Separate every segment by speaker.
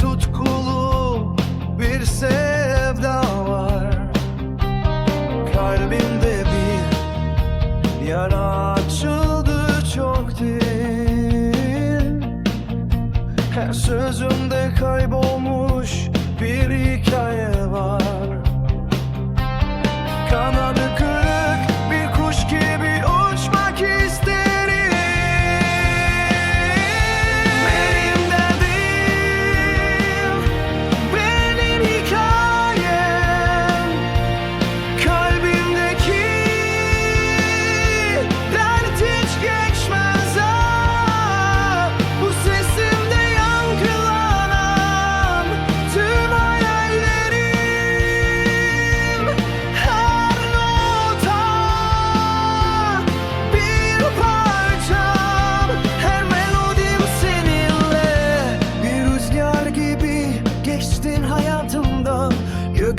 Speaker 1: tutkulu bir sevda var. Kalbimde bir yara açıldı çok değil Her sözümde kaybolmuş bir hikaye var. Kanadı kırıldı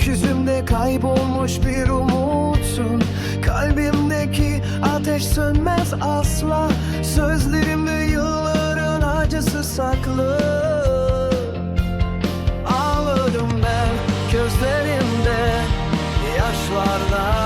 Speaker 1: Gökyüzümde kaybolmuş bir umutsun. Kalbimdeki ateş sönmez asla. Sözlerimde yılların acısı saklı. Ağladım ben gözlerimde yaşlarla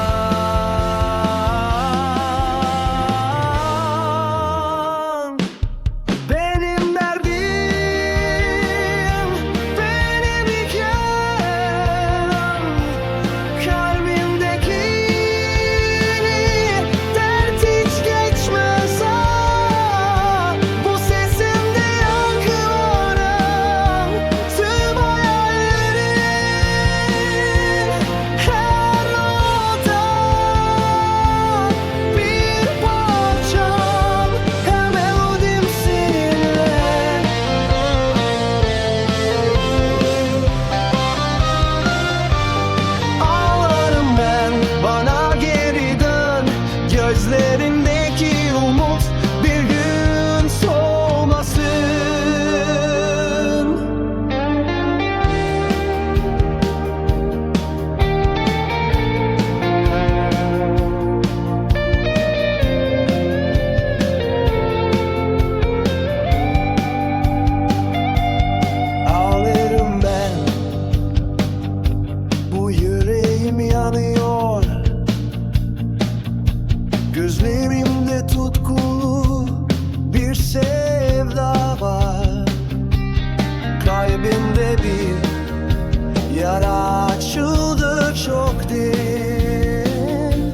Speaker 1: Yara açıldı çok derin.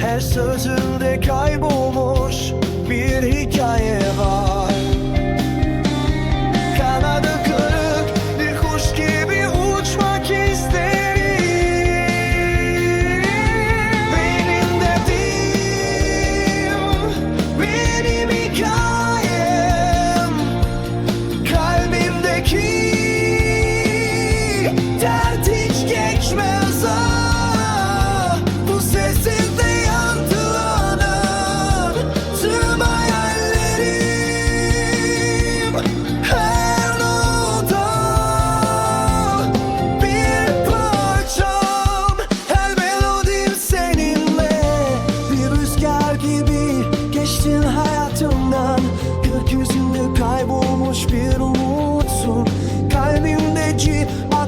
Speaker 1: Her sözünde kaybolmuş bir hikaye var.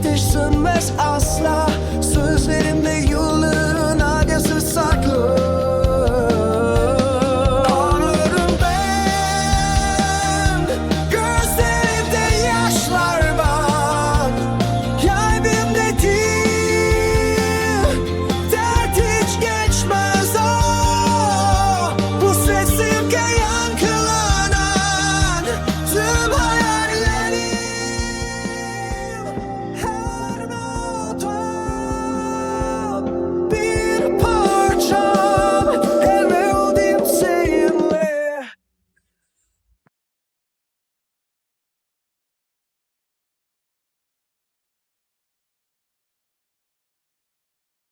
Speaker 1: ateş sönmez asla.